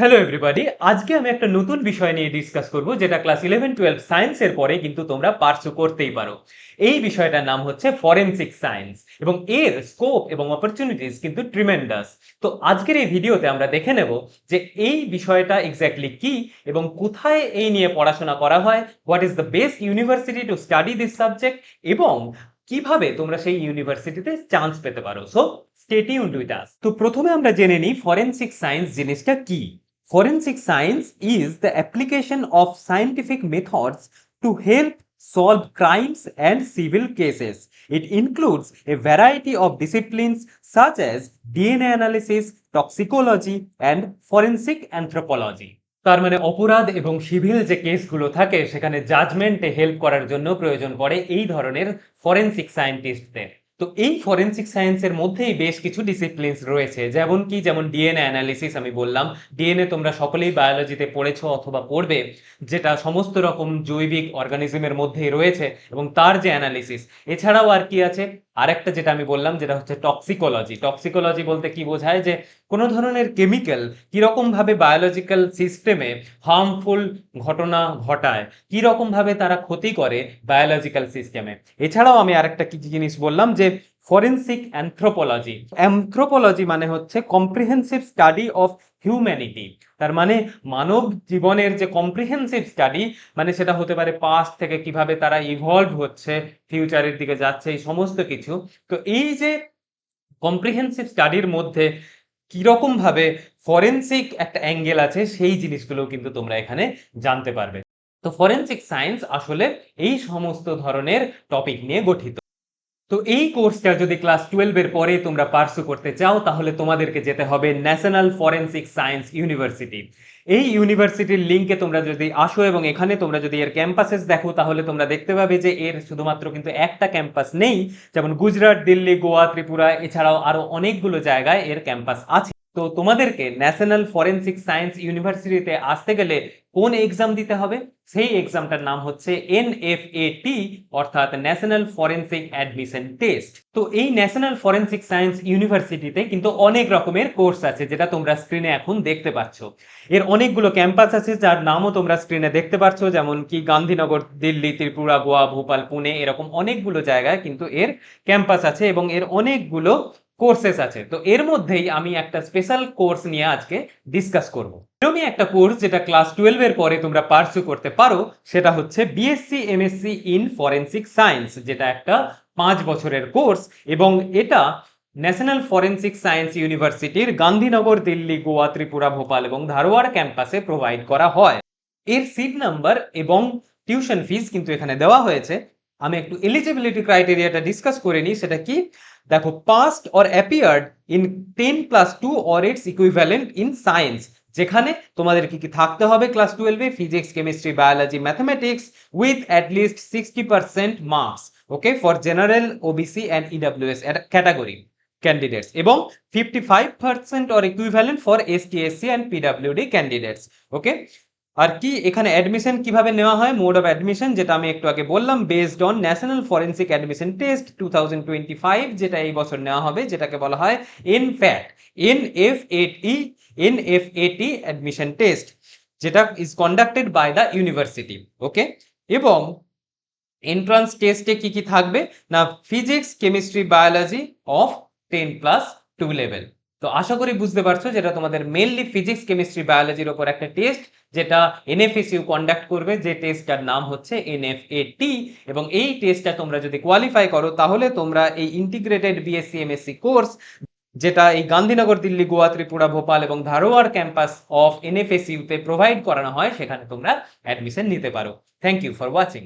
Hello everybody আজকে আমি একটা নতুন বিষয় নিয়ে ডিসকাস করব, যেটা ক্লাস ইলেভেন টুয়েলভ সায়েন্সের পরে কিন্তু তোমরা পার্সু করতেই পারো। এই বিষয়টার নাম হচ্ছে ফরেনসিক সায়েন্স এবং এর স্কোপ এবং অপরচুনিটিস কিন্তু ট্রিমেন্ডাস তো আজকের এই ভিডিওতে আমরা দেখে নেব যে এই বিষয়টা এক্স্যাক্টলি কি এবং কোথায় এই নিয়ে পড়াশোনা করা হয় what is the best university to study this subject এবং কীভাবে তোমরা সেই ইউনিভার্সিটিতে চান্স পেতে পারো। So stay tuned with us তো প্রথমে আমরা জেনে নিই ফরেন্সিক সায়েন্স জিনিসটা কি। Forensic science is the application of scientific methods to help solve crimes and civil cases. It includes a variety of disciplines such as DNA analysis, toxicology, and forensic anthropology. তার মানে অপরাধ এবং civil যে কেসগুলো থাকে সেখানে জাজমেন্টে হেল্প করার জন্য প্রয়োজন পড়ে এই ধরনের ফরেনসিক সায়েন্টিস্টদের তো এই ফরেন্সিক সায়েন্সের মধ্যেই বেশ কিছু ডিসিপ্লিনস রয়েছে। যেমন কি, যেমন ডিএনএ অ্যানালিসিস আমি বললাম। ডিএনএ তোমরা সকলেই বায়োলজিতে পড়েছো অথবা পড়বে, যেটা সমস্ত রকম জৈবিক অর্গানিজমের মধ্যেই রয়েছে এবং তার যে অ্যানালিসিস এছাড়াও আর কি আছে? আরেকটা যেটা আমি বললাম, যেটা হচ্ছে টক্সিকোলজি টক্সিকোলজি বলতে কি বোঝায় যে, কোনো ধরনের কেমিক্যাল কীরকম ভাবে বায়োলজিক্যাল সিস্টেমে হার্মফুল ঘটনা ঘটায় কীরকম ভাবে তারা ক্ষতি করে বায়োলজিক্যাল সিস্টেমে এছাড়াও আমি আরেকটা কি জিনিস বললাম যে ফরেনসিক অ্যান্থ্রোপোলজি অ্যান্থ্রোপোলজি মানে হচ্ছে কম্প্রিহেন্সিভ স্টাডি অফ হিউম্যানিটি তার মানে মানব জীবনের যে কম্প্রিহেন্সিভ স্টাডি মানে সেটা হতে পারে পাস্ট থেকে কীভাবে তারা ইভলভ হচ্ছে ফিউচারের দিকে যাচ্ছে, এই সমস্ত কিছু। তো এই যে কম্প্রিহেন্সিভ স্টাডির মধ্যে কীরকম ভাবে ফরেনসিক একটা অ্যাঙ্গেল আছে, সেই জিনিসগুলো কিন্তু তোমরা এখানে জানতে পারবে। তো ফরেন্সিক সায়েন্স আসলে এই সমস্ত ধরনের টপিক নিয়ে গঠিত। তো এই কোর্সটা যদি ক্লাস টুয়েলভের পরে তোমরা পার্সু করতে চাও, তাহলে তোমাদেরকে যেতে হবে ন্যাশনাল ফরেনসিক সায়েন্স ইউনিভার্সিটি এই ইউনিভার্সিটির লিঙ্কে তোমরা যদি আসো এবং এখানে তোমরা যদি এর ক্যাম্পাসেস দেখো, তাহলে তোমরা দেখতে পাবে যে এর শুধুমাত্র কিন্তু একটা ক্যাম্পাস নেই, যেমন গুজরাট, দিল্লি, গোয়া, ত্রিপুরা, এছাড়াও আরও অনেকগুলো জায়গায় এর ক্যাম্পাস আছে। তো তোমাদেরকে ন্যাশনাল ফরেন্সিক সায়েন্স ইউনিভার্সিটিতে আসতে গেলে কোন এক্সাম দিতে হবে? সেই এক্সামটার নাম হচ্ছে এন এফ এনএফএটি অর্থাৎ ন্যাশনাল ফরেন্সিক অ্যাডমিশন টেস্ট তো এই ন্যাশনাল ফরেন্সিক সায়েন্স ইউনিভার্সিটিতে কিন্তু অনেক রকমের কোর্স আছে যেটা তোমরা স্ক্রিনে এখন দেখতে পাচ্ছ। এর অনেকগুলো ক্যাম্পাস আছে যার নামও তোমরা স্ক্রিনে দেখতে পাচ্ছ, যেমন কি গান্ধীনগর, দিল্লি, ত্রিপুরা, গোয়া, ভোপাল, পুনে, এরকম অনেকগুলো জায়গায় কিন্তু এর ক্যাম্পাস আছে এবং এর অনেকগুলো কোর্সেস আছে। তো এর মধ্যেই আমি একটা স্পেশাল কোর্স নিয়ে আজকে ডিসকাস করব। এরকমই একটা কোর্স যেটা ক্লাস টুয়েলভ এর পরে তোমরা পার্সু করতে পারো, সেটা হচ্ছে BSc MSc in forensic science যেটা একটা পাঁচ বছরের কোর্স এবং এটা ন্যাশনাল ফরেন্সিক সায়েন্স ইউনিভার্সিটির গান্ধীনগর, দিল্লি, গোয়া, ত্রিপুরা, ভোপাল এবং ধারওয়াড় ক্যাম্পাসে প্রোভাইড করা হয়। এর সিট নাম্বার এবং টিউশন ফিস কিন্তু এখানে দেওয়া হয়েছে। আমি একটু এলিজিবিলিটি ক্রাইটেরিয়াটা ডিসকাস করে নিই, সেটা কি? দেখো passed or appeared in ten plus two or it's equivalent in science যেখানে তোমাদের কি কি থাকতে হবে ক্লাস টুয়েলভে physics chemistry biology mathematics with at least sixty percent marks okay for general OBC and EWS category candidates এবং fifty five percent or equivalent for S S C and PWD candidates okay আর কি, এখানে admission কীভাবে নেওয়া হয়? Mode of admission যেটা আমি একটু আগে বললাম based on national forensic admission test two যেটা এই বছর নেওয়া হবে, যেটাকে বলা হয় N FAT N F A T N F A T admission test যেটা is conducted by the university okay এবং এন্ট্রান্স টেস্টে কি কি থাকবে? না physics chemistry biology of ten plus two level তো আশা করি বুঝতে পারছ যেটা তোমাদের মেনলি ফিজিক্স কেমিস্ট্রি বায়োলজির ওপর একটা টেস্ট যেটা এনএফএসইউ কন্ডাক্ট করবে, যে টেস্টটার নাম হচ্ছে এনএফএটি এবং এই টেস্টটা তোমরা যদি কোয়ালিফাই করো, তাহলে তোমরা এই ইন্টিগ্রেটেড বিএসসি এমএসসি কোর্স যেটা এই গান্ধীনগর, দিল্লি, গোয়া, ত্রিপুরা, ভোপাল এবং ধারোয়াড় ক্যাম্পাস অফ এনএফএসইউ তে প্রোভাইড করানো হয়, সেখানে তোমরা অ্যাডমিশন নিতে পারো। Thank you for watching